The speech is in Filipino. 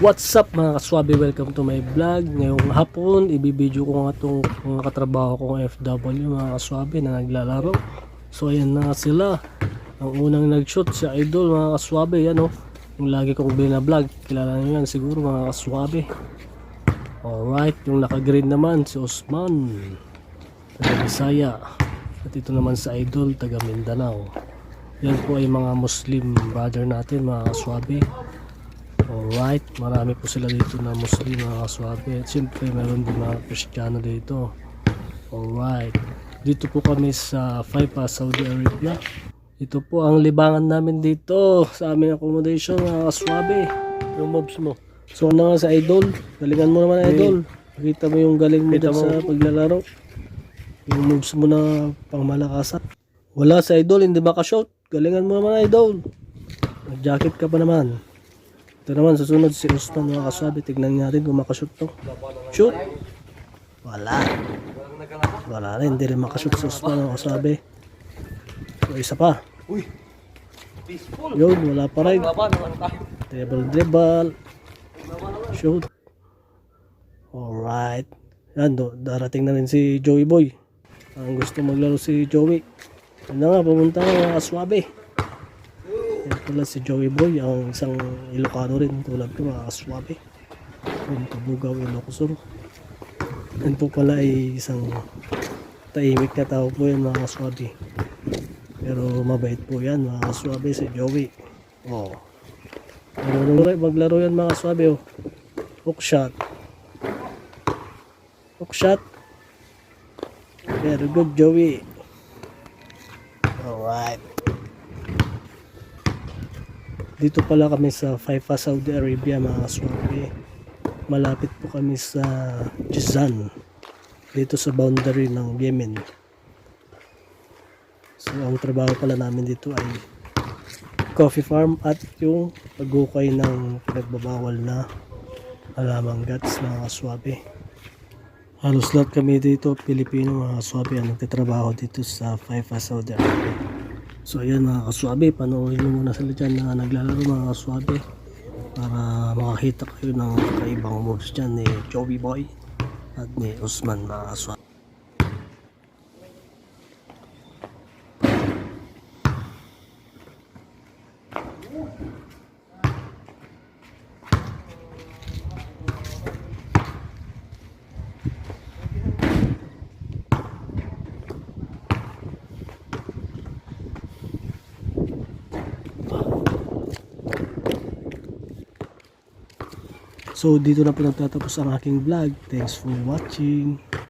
What's up mga kaswabe? Welcome to my vlog. Ngayong hapon, ibibideo ko nga itong mga katrabaho kong FW mga kaswabe na naglalaro. So ayan na sila. Ang unang nag-shoot si Idol mga kaswabe. Yan o. Yung lagi kong binablog. Kilala nyo yan siguro mga kaswabe. Alright. Yung naka-green naman si Osman. Taga Bisaya. At ito naman si Idol taga Mindanao. Yan po ay mga Muslim brother natin mga kaswabe. Alright, marami po sila dito na Muslim mga kaswabe. At siyempre meron din mga Kristiyano dito. Alright, dito po kami sa Faipa, Saudi Arabia. Ito po ang libangan namin dito sa aming accommodation mga kaswabe. Yung mobs mo. So ano nga sa idol? Galingan mo naman idol. Nakita mo yung galing mo sa paglalaro. Yung moves mo na pangmalakasan. Wala sa idol, hindi makashoot. Galingan mo naman idol. Nag-jacket ka pa naman. Ito naman, susunod si Usman mga kasabi. Tignan natin kung makashoot to. Shoot! Wala. Wala rin, hindi rin makashoot si Usman mga kasabi. So, isa pa. Uy! Yun, wala pa rin. Naman tayo. Dribble, dribble. Shoot. Alright. Yan, do, darating na rin si Joey Boy. Ang gusto maglaro si Joey. Yan na nga, pumunta nga mga kaswabe. Pala si Joey Boy, ang isang Ilocano rin tulad ko mga kaswabe. From Kabugaw, Ilocosur. Yan po pala ay isang tahimik na tao po yan mga kaswabe. Pero mabait po yan mga kaswabe si Joey. Oh. Marunong maglaro yan mga kaswabe oh. Hook shot. Hook shot. Very good Joey. Alright. Dito pala kami sa Faifa, Saudi Arabia mga kaswabe. Malapit po kami sa Jizan. Dito sa boundary ng Yemen. So ang trabaho pala namin dito ay coffee farm at yung paghukay ng pinagbabawal na alamang guts mga kaswabe. Halos lahat kami dito, Pilipino mga kaswabe ang nagtatrabaho dito sa FIFA Saudi Arabia. So ayan mga kaswabe, panoorin mo muna sila dyan na naglalaro mga kaswabe para makakita kayo ng kakaibang moves dyan ni Joey Boy at ni Usman mga kaswabe. So dito na po nagtatapos ang aking vlog. Thanks for watching.